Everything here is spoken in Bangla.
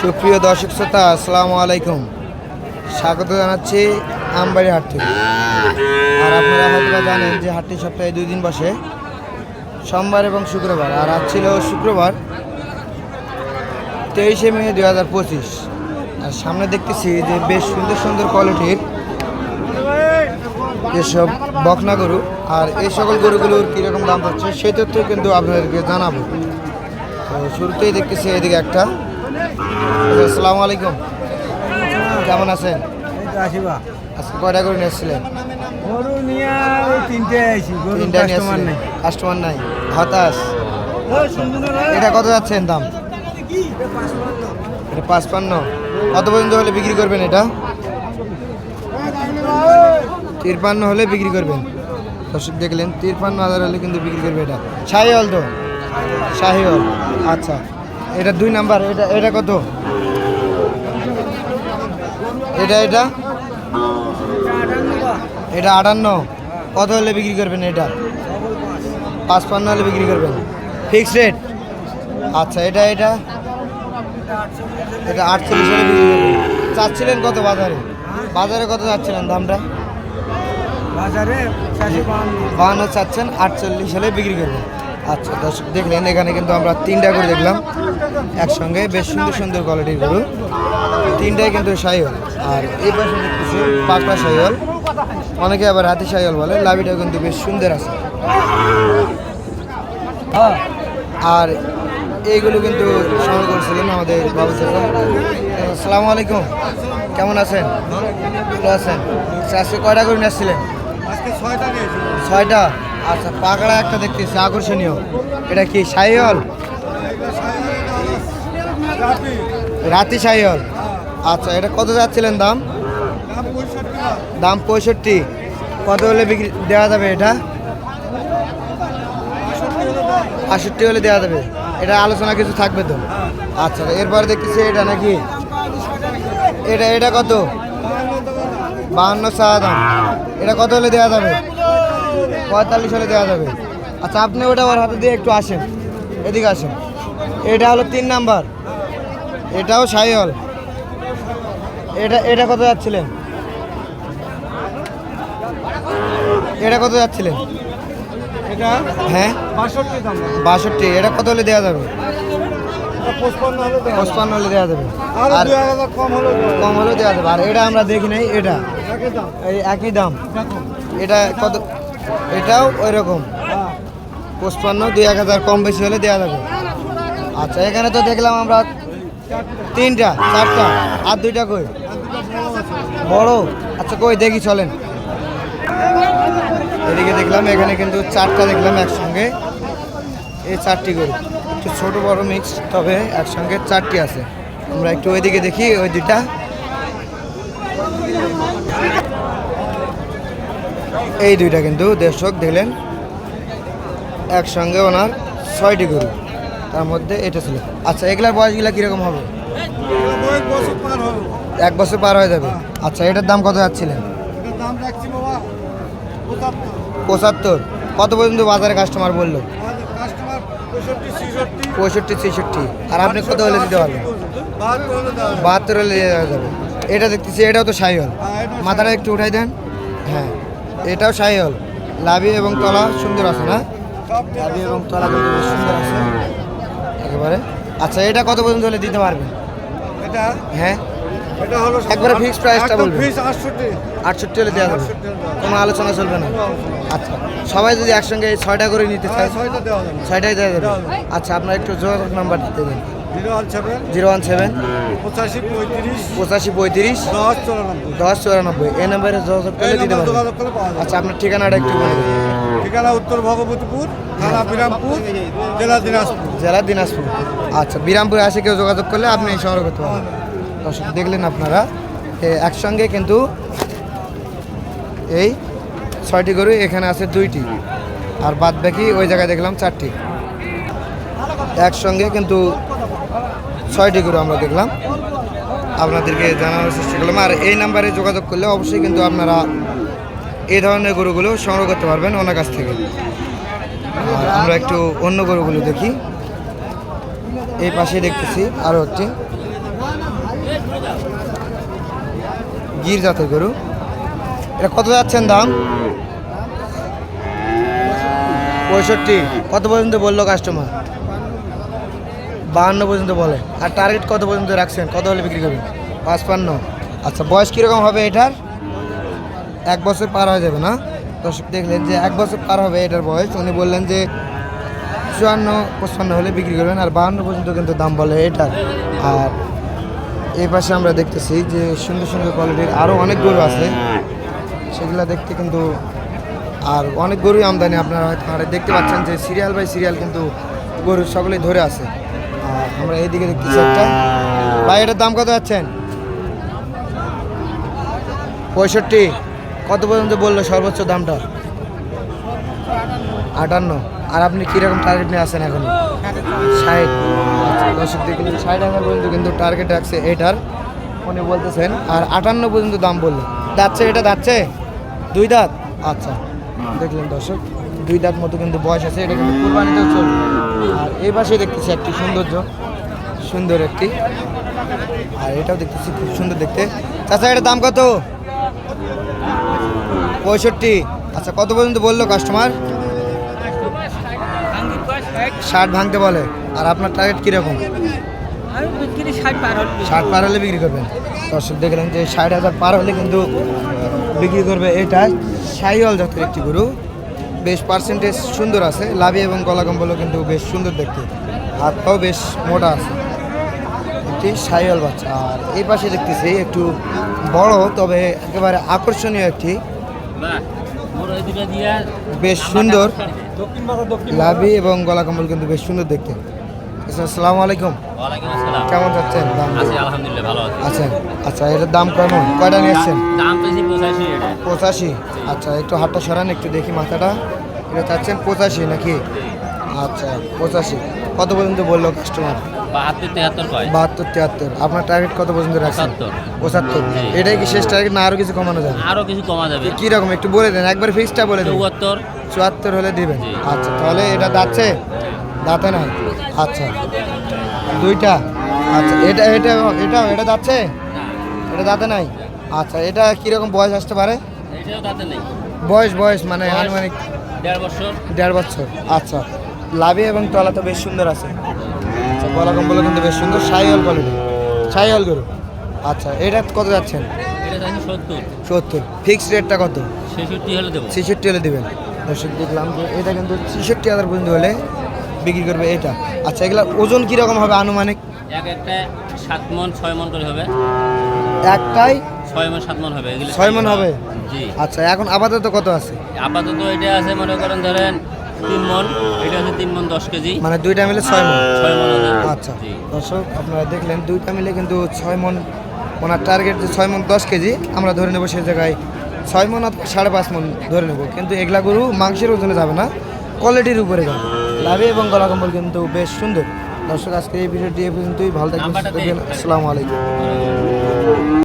সুপ্রিয় দর্শক শ্রোতা, আসসালামু আলাইকুম। স্বাগত জানাচ্ছি আমবাড়ি হাট থেকে। আর আপনারা হয়তো জানেন যে হাটটি সপ্তাহে দুই দিন বসে, সোমবার এবং শুক্রবার। আর আজ ছিল শুক্রবার, তেইশে মে দুই হাজার পঁচিশ। আর সামনে দেখতেছি যে বেশ সুন্দর সুন্দর কোয়ালিটির এসব বকনা গরু, আর এই সকল গরুগুলোর কীরকম দাম পাচ্ছে সেই তথ্য কিন্তু আপনাদেরকে জানাব। তো শুরুতেই দেখতেছি এদিকে একটা। আসসালামু আলাইকুম। কেমন আছেন? আজকে কয়টা করে নিয়েছিলেন গরু নিয়ে তিনটে আইছি গরু কাস্টমার নেই। কাস্টমার নাই। হতাশ? এটা কত যাচ্ছেন দাম? এটা পাঁচপান্ন। কত পর্যন্ত হলে বিক্রি করবেন এটা? তিরপান্ন হলে বিক্রি করবেন। দর্শক দেখলেন তিরপান্ন হাজার হলে কিন্তু বিক্রি করবে এটা। শাহিওল তো? শাহিওল আচ্ছা। এটা দুই নাম্বার এটা এটা কত? এটা এটা? এটা আটান্ন। কত হলে বিক্রি করবেন এটা? পাঁচপান্ন হলে বিক্রি করবেন। ফিক্সড রেট আচ্ছা এটা এটা? এটা আটচল্লিশ হলে বিক্রি করবেন। চাচ্ছিলেন কত বাজারে? বাজারে কত চাচ্ছিলেন দামটা? বাজারে বাহান্ন চাচ্ছেন আটচল্লিশ হলে বিক্রি করবেন। দর্শক দেখলেন এখানে কিন্তু আমরা তিনটা করে দেখলাম। একসঙ্গে বেশ সুন্দর সুন্দর কোয়ালিটির গরু। তিনটাই কিন্তু সাইহল আর এই পাশে দেখতেছি পাকড়া সাইহল অনেকে আবার হাতি সাইহল বলে লাভিটাও কিন্তু বেশ সুন্দর আছে। আর এইগুলো কিন্তু সংগ্রহ করেছিলেন আমাদের বাবু আসসালামু আলাইকুম। কেমন আছেন? ভালো আছেন। আজকে কয়টা করে নিয়ে আসছিলেন? ছয়টা? আচ্ছা পাকড়া একটা দেখতেছি, আকর্ষণীয়। এটা কি সাইহল রাতি সাইহল আচ্ছা এটা কত যাচ্ছিলেন দাম? দাম পঁয়ষট্টি। কত হলে বিক্রি দেওয়া যাবে এটা? আষট্টি হলে দেওয়া যাবে। এটা আলোচনা কিছু থাকবে তো? আচ্ছা এরপরে দেখতেছি এটা নাকি? এটা এটা কত? বাহান্ন চা দাম। এটা কত হলে দেওয়া যাবে? পঁয়তাল্লিশ হলে দেওয়া যাবে। আচ্ছা আপনি ওটা আমার হাতে দিয়ে একটু আসেন। এদিকে আসেন। এটা হলো তিন নাম্বার। এটাও সাই হল এটা এটা কত যাচ্ছিলেন? এটা কত যাচ্ছিলেন? এটা হ্যাঁ? বাষট্টি দাম। বাষট্টি। এটা কত হলে দেওয়া যাবে? পঁচপান্ন হলে দেওয়া যাবে। আর কম হলে হলেও দেওয়া যাবে। আর এটা আমরা দেখি নাই এটা। এই একই দাম। এটা কত এটাও ওই রকম পঁচপান্ন, দুই এক হাজার কম বেশি হলে দেওয়া যাবে। আচ্ছা এখানে তো দেখলাম আমরা তিনটা, চারটা, আর দুইটা কই? বড়? আচ্ছা কই? দেখি, চলেন। এদিকে দেখলাম, এখানে কিন্তু চারটা দেখলাম একসঙ্গে। এই চারটি গরু। একটু ছোট, বড় মিক্স তবে একসঙ্গে চারটি আছে। আমরা একটু ওইদিকে দেখি, ওই দুইটা। এই দুইটা কিন্তু দর্শক দেখলেন একসঙ্গে ওনার ছয়টি গরু। তার মধ্যে এটা ছিল। আচ্ছা এগুলার বয়সগুলা কীরকম হবে? এক বছর পার হয়ে যাবে। আচ্ছা এটার দাম কত যাচ্ছিলেন? পঁচাত্তর। কত পর্যন্ত বাজারে কাস্টমার বলল? পঁয়ষট্টি, ছিষট্টি। আর আপনি কত হলে দিতে পারবেন? বাহাত্তর হলে যাবে। এটা দেখতেছি, এটাও তো সাইহল মাথাটা একটু উঠাই দেন। হ্যাঁ। এটাও সাইহল। লাভি এবং তলা সুন্দর আছে না? লাভি এবং তলা কিন্তু বেশ সুন্দর আছে। একেবারে। আচ্ছা এটা কত পর্যন্ত হলে দিতে পারবেন এটা? হ্যাঁ। এটা হলো একবারে fixed price টা বলবেন। ফিক্স আটষট্টি। আটষট্টি হলে দেওয়া যাবে। 68 হলে দেওয়া যাবে। কোনো আলোচনা চলবে না। আচ্ছা সবাই যদি একসঙ্গে এই ছয়টা করে নিতে চায় হ্যাঁ, ছয়টা দেওয়া যাবে। ছয়টাই দেওয়া যাবে। দেওয়া যাবে। আচ্ছা আপনার একটু যোগাযোগ নাম্বার দিতে দেন। Zero one seven. Zero one seven. পঁচাশি পঁয়ত্রিশ পঁচাশি পঁয়ত্রিশ দশ চুরানব্বই। দশ চুরানব্বই। এই নাম্বারে যোগাযোগ এই করলে দিতে যোগাযোগ করলে পাওয়া যাবে। আচ্ছা আপনার ঠিকানাটা একটু বলে ঠিকানা উত্তর ভগবতীপুর থানা বিরামপুর জেলা দিনাজপুর। জেলা দিনাজপুর। আচ্ছা বিরামপুরে আসে কেউ যোগাযোগ করলে আপনি সংগ্রহ করতে পারবেন। দর্শক দেখলেন আপনারা একসঙ্গে কিন্তু এই ছয়টি গরু এখানে আছে দুইটি। আর বাদ বাকি ওই জায়গায় দেখলাম চারটি। একসঙ্গে কিন্তু ছয়টি গরু আমরা দেখলাম। আপনাদেরকে জানানোর চেষ্টা করলাম। আর এই নাম্বারে যোগাযোগ করলে অবশ্যই কিন্তু আপনারা এই ধরনের গরুগুলো সংগ্রহ করতে পারবেন ওনার কাছ থেকে। আর আমরা একটু অন্য গরুগুলো দেখি। এই পাশে দেখতেছি আরও একটি। গির জাতের গরু। এটা কত যাচ্ছেন দাম? পঁয়ষট্টি। কত পর্যন্ত বলল কাস্টমার বাহান্ন পর্যন্ত বলে। আর টার্গেট কত পর্যন্ত রাখছেন? কত হলে বিক্রি করবেন? পাঁচপান্ন। আচ্ছা বয়স কীরকম হবে এটার? এক বছর পার হয়ে যাবে না? দর্শক দেখলেন যে এক বছর পার হবে এটার বয়স। উনি বললেন যে চুয়ান্ন, পঁচপান্ন হলে বিক্রি করবেন আর বাহান্ন পর্যন্ত কিন্তু দাম বলে এটার। আর এই পাশে আমরা দেখতেছি যে সুন্দর সুন্দর কোয়ালিটির আরও অনেক গরু আছে। সেগুলো দেখতে কিন্তু আর অনেক গরুই আমদানি আপনারা হয়তো দেখতে পাচ্ছেন যে সিরিয়াল বাই সিরিয়াল কিন্তু গরু সকলেই ধরে আছে। আমরা এইদিকে একটা। ভাই, এটার দাম কত যাচ্ছেন? পঁয়ষট্টি। কত পর্যন্ত বলল সর্বোচ্চ দামটা? আটান্ন। আর আপনি কীরকম টার্গেট নিয়ে আসেন এখন? ষাট। দর্শক, দেখুন, ষাট হাজার পর্যন্ত কিন্তু টার্গেট রাখছে এটার। উনি বলতেছেন, আর আটান্ন পর্যন্ত দাম বলল। যাচ্ছে এটা, যাচ্ছে? দুই দাঁত? আচ্ছা। দেখলেন দর্শক দুই দাঁত মতো কিন্তু বয়স আছে এটা কিন্তু কুরবানিতেও চলবে। আর এই পাশে দেখতেছি একটি সৌন্দর্য সুন্দর একটি। আর এটাও দেখতেছি খুব সুন্দর দেখতে। চাচা এটার দাম কত? পঁয়ষট্টি। আচ্ছা কত পর্যন্ত বলল কাস্টমার ষাট ভাঙতে বলে। আর আপনার টার্গেট কীরকম? ষাট পার হলে বিক্রি করবেন। দর্শক দেখলেন যে ষাট হাজার পার হলে কিন্তু বিক্রি করবে এটা সাইওয়াল জাতের একটি গরু। বেশ পার্সেন্টেজ সুন্দর আছে। লাভি এবং গলা কম্বলও কিন্তু বেশ সুন্দর দেখতে। হাত পাও বেশ মোটা আছে। একটি সাইওয়াল বাচ্চা। আর এই পাশে দেখতেছি একটু বড় তবে একেবারে আকর্ষণীয় একটি। বেশ সুন্দর। লাভি এবং গলা কম্বল কিন্তু বেশ সুন্দর দেখতে। আসসালামু আলাইকুম। কেমন যাচ্ছেন? দাম আছি আলহামদুলিল্লাহ ভালো আচ্ছা আচ্ছা এটার দাম কেমন? কয়টা দাম পঁচাশি আচ্ছা একটু হাতটা সরান একটু দেখি মাথাটা। এটা চাচ্ছেন পঁচাশি নাকি? আচ্ছা পঁচাশি। কত পর্যন্ত বলল কাস্টমার বাহাত্তর তিয়াত্তর আপনার টার্গেট কত পর্যন্ত রাখছেন? পঁচাত্তর। এটাই কি শেষ টার্গেট না আরও কিছু কমানো যাবে? আরও কিছু কমা যাবে। কি রকম একটু বলে দেন একবার ফিক্সটা বলে দেন। চৌয়াত্তর। চুয়াত্তর হলে দিবেন। আচ্ছা তাহলে এটা দাঁতছে দাঁতে নাই? আচ্ছা। দুইটা? আচ্ছা এটা এটা এটাও এটা দাঁতছে এটা দাঁতে নাই? আচ্ছা এটা কীরকম বয়স আসতে পারে? এটাও তাতে নেই। বয়স বয়স মানে? আনুমানিক দেড় বছর। দেড় বছর। আচ্ছা লাভে এবং তলা তো বেশ সুন্দর আছে। আচ্ছা গলা কম্বল কিন্তু বেশ সুন্দর সাইওয়াল কোয়ালিটি। সাইওয়াল গরু। আচ্ছা এটা কত যাচ্ছেন? সত্তর। ফিক্সড রেটটা কত? ছেষট্টি হলে দেবো। ছেষট্টি হলে দেবেন। দর্শক দেখলাম যে এটা কিন্তু ছেষট্টি হাজার পর্যন্ত হলে বিক্রি করবে এটা। আচ্ছা এগুলা ওজন কীরকম হবে আনুমানিক? এক একটা সাত মন ছয় মন করে হবে। একটাই? ছয় মন সাত মন হবে। এগুলো ছয় মণ হবে? জি। আচ্ছা এখন আপাতত কত আছে? আপাতত এটা আছে মনে করেন ধরেন তিন মন। এটা আছে তিন মন দশ কেজি। মানে দুইটা মিলে ছয় মন? ছয় মন আচ্ছা। দর্শক আপনারা দেখলেন দুইটা মিলে কিন্তু ছয় মন ওনার টার্গেট যে ছয় মন দশ কেজি আমরা ধরে নেব সেই জায়গায় ছয় মন অথবা সাড়ে পাঁচ মন ধরে নেব। কিন্তু এগুলা গরু মাংসের ওজনে যাবে না কোয়ালিটির উপরে যাবে। লাভে এবং গলা কম্বল কিন্তু বেশ সুন্দর। দর্শক আজকে এই ভিডিওটি পর্যন্তই। ভালো থাকবেন। আসসালামু আলাইকুম।